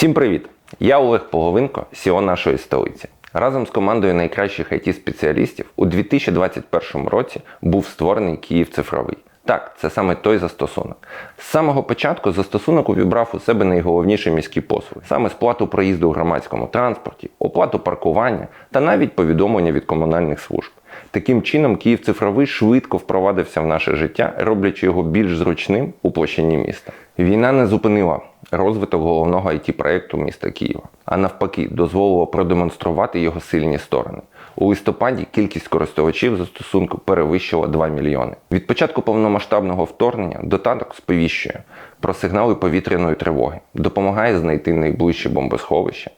Всім привіт! Я Олег Поговинко, SEO нашої столиці. Разом з командою найкращих it спеціалістів у 2021 році був створений Київ цифровий. Так, це саме той застосунок. З самого початку застосунок увібрав у себе найголовніші міські послуги, саме сплату проїзду у громадському транспорті, оплату паркування та навіть повідомлення від комунальних служб. Таким чином, Київ цифровий швидко впровадився в наше життя, роблячи його більш зручним у площині міста. Війна не зупинила розвиток головного it проекту міста Києва, а навпаки, дозволила продемонструвати його сильні сторони. У листопаді кількість користувачів застосунку перевищила 2 мільйони. Від початку повномасштабного вторгнення додаток сповіщує про сигнали повітряної тривоги, допомагає знайти найближче бомбосховище,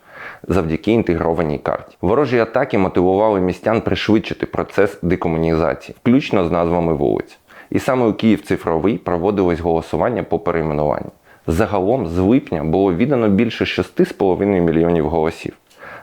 завдяки інтегрованій карті. Ворожі атаки мотивували містян пришвидшити процес декомунізації, включно з назвами вулиць. І саме у Київ цифровий проводилось голосування по перейменуванню. Загалом з липня було віддано більше 6,5 мільйонів голосів.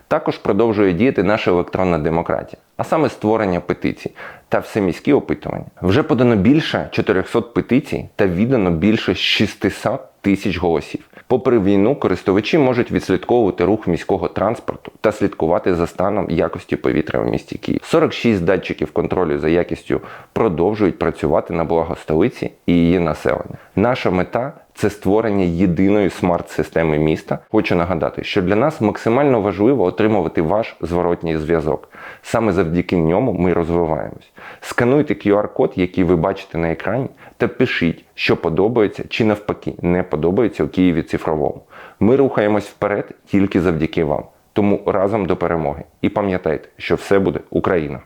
Також продовжує діяти наша електронна демократія, а саме створення петицій та всеміські опитування. Вже подано більше 400 петицій та віддано більше 600 тисяч голосів. Попри війну, користувачі можуть відслідковувати рух міського транспорту та слідкувати за станом якості повітря в місті Київ. 46 датчиків контролю за якістю продовжують працювати на благо столиці і її населення. Наша мета це створення єдиної смарт-системи міста. Хочу нагадати, що для нас максимально важливо отримувати ваш зворотній зв'язок. Саме завдяки ньому ми розвиваємось. Скануйте QR-код, який ви бачите на екрані, та пишіть, що подобається чи навпаки не подобається у Києві цифровому. Ми рухаємось вперед тільки завдяки вам. Тому разом до перемоги. І пам'ятайте, що все буде Україна.